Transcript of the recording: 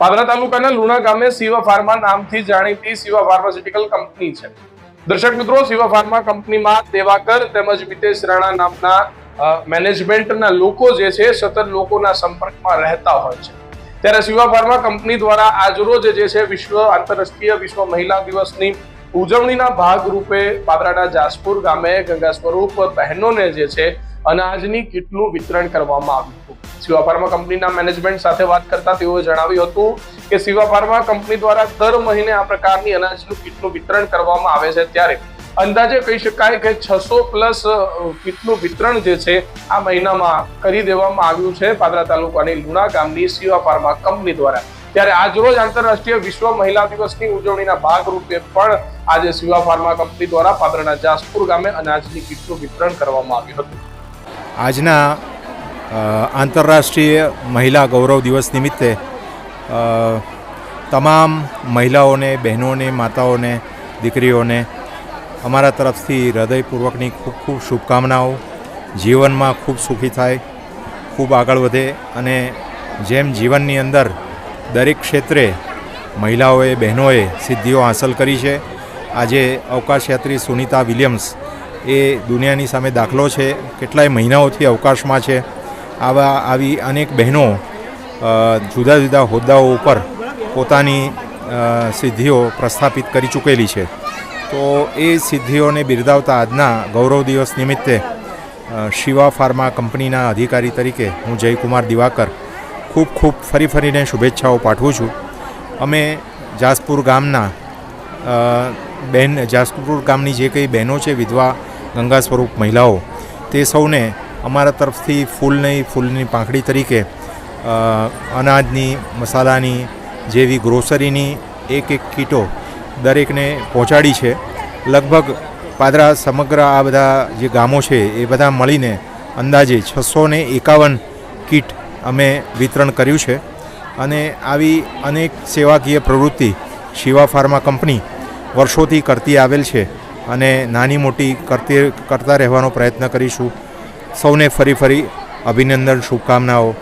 પાદરા તાલુકાના લુણા ગામે શિવા ફાર્મા નામથી જાણીતી શિવા ફાર્માસ્યુટિકલ કંપની છે. દર્શક મિત્રો, શિવા ફાર્મા કંપનીમાં દેવાકર તેમજ મિતેશ રાણા નામના મેનેજમેન્ટના લોકો જે છે, સતત લોકોના સંપર્કમાં રહેતા હોય છે. ત્યારે શિવા ફાર્મા કંપની દ્વારા આજરોજ જે છે, વિશ્વ આંતરરાષ્ટ્રીય વિશ્વ મહિલા દિવસની ઉજવણીના ભાગરૂપે પાદરાના જાસપુર ગામે ગંગા સ્વરૂપ બહેનોને જે છે, અનાજની કીટનું વિતરણ કરવામાં આવ્યું. શિવા ફાર્મા કંપનીના મેનેજમેન્ટ સાથે વાત કરતા તેઓએ જણાવ્યું હતું કે શિવા ફાર્મા કંપની દ્વારા દર મહિને આ પ્રકારની અનાજનું કીટનું વિતરણ કરવામાં આવે છે. ત્યારે અંદાજે કહી શકાય કે છસો પ્લસ કીટનું વિતરણ જે છે, આ મહિનામાં કરી દેવામાં આવ્યું છે પાદરા તાલુકાની લુણા ગામની શિવા ફાર્મા કંપની દ્વારા. ત્યારે આજરોજ આંતરરાષ્ટ્રીય વિશ્વ મહિલા દિવસની ઉજવણીના ભાગરૂપે પણ આજે શિવા ફાર્મા કંપની દ્વારા પાદરના જાસપુર ગામે અનાજની કીટનું વિતરણ કરવામાં આવ્યું હતું. આજના આંતરરાષ્ટ્રીય મહિલા ગૌરવ દિવસ નિમિત્તે તમામ મહિલાઓને, બહેનોને, માતાઓને, દીકરીઓને અમારા તરફથી હૃદયપૂર્વકની ખૂબ ખૂબ શુભકામનાઓ. જીવનમાં ખૂબ સુખી થાય, ખૂબ આગળ વધે અને જેમ જીવનની અંદર દરેક ક્ષેત્રે મહિલાઓએ, બહેનોએ સિદ્ધિઓ હાંસલ કરી છે, આજે અવકાશયાત્રી સુનિતા વિલિયમ્સ એ દુનિયાની સામે દાખલો છે, કેટલાય મહિનાઓથી અવકાશમાં છે. આવા આવી અનેક બહેનો જુદા જુદા હોદ્દાઓ ઉપર પોતાની સિદ્ધિઓ પ્રસ્થાપિત કરી ચૂકેલી છે. તો એ સિદ્ધિઓને બિરદાવતા આજના ગૌરવ દિવસ નિમિત્તે શિવા ફાર્મા કંપનીના અધિકારી તરીકે હું જયકુમાર દિવાકર ખૂબ ખૂબ ફરી ફરીને શુભેચ્છાઓ પાઠવું છું. અમે જાસપુર ગામના બહેન જાસપુર ગામની જે કંઈ બહેનો છે, વિધવા ગંગા સ્વરૂપ મહિલાઓ, તે સૌને અમારા તરફથી ફૂલની ફૂલની પાંખડી તરીકે અનાજની, મસાલાની જેવી ગ્રોસરીની એક એક કીટો દરેકને પહોંચાડી છે. લગભગ પાદરા સમગ્ર આ બધા જે ગામો છે એ બધા મળીને અંદાજે છસો ને એકાવન કીટ અમે વિતરણ કર્યું છે. અને આવી અનેક સેવાકીય પ્રવૃત્તિ શિવા ફાર્મા કંપની વર્ષોથી કરતી આવેલ છે અને નાની મોટી કરતી, કરતા રહેવાનો પ્રયત્ન કરીશું. સૌને ફરી ફરી અભિનંદન શુભકામનાઓ.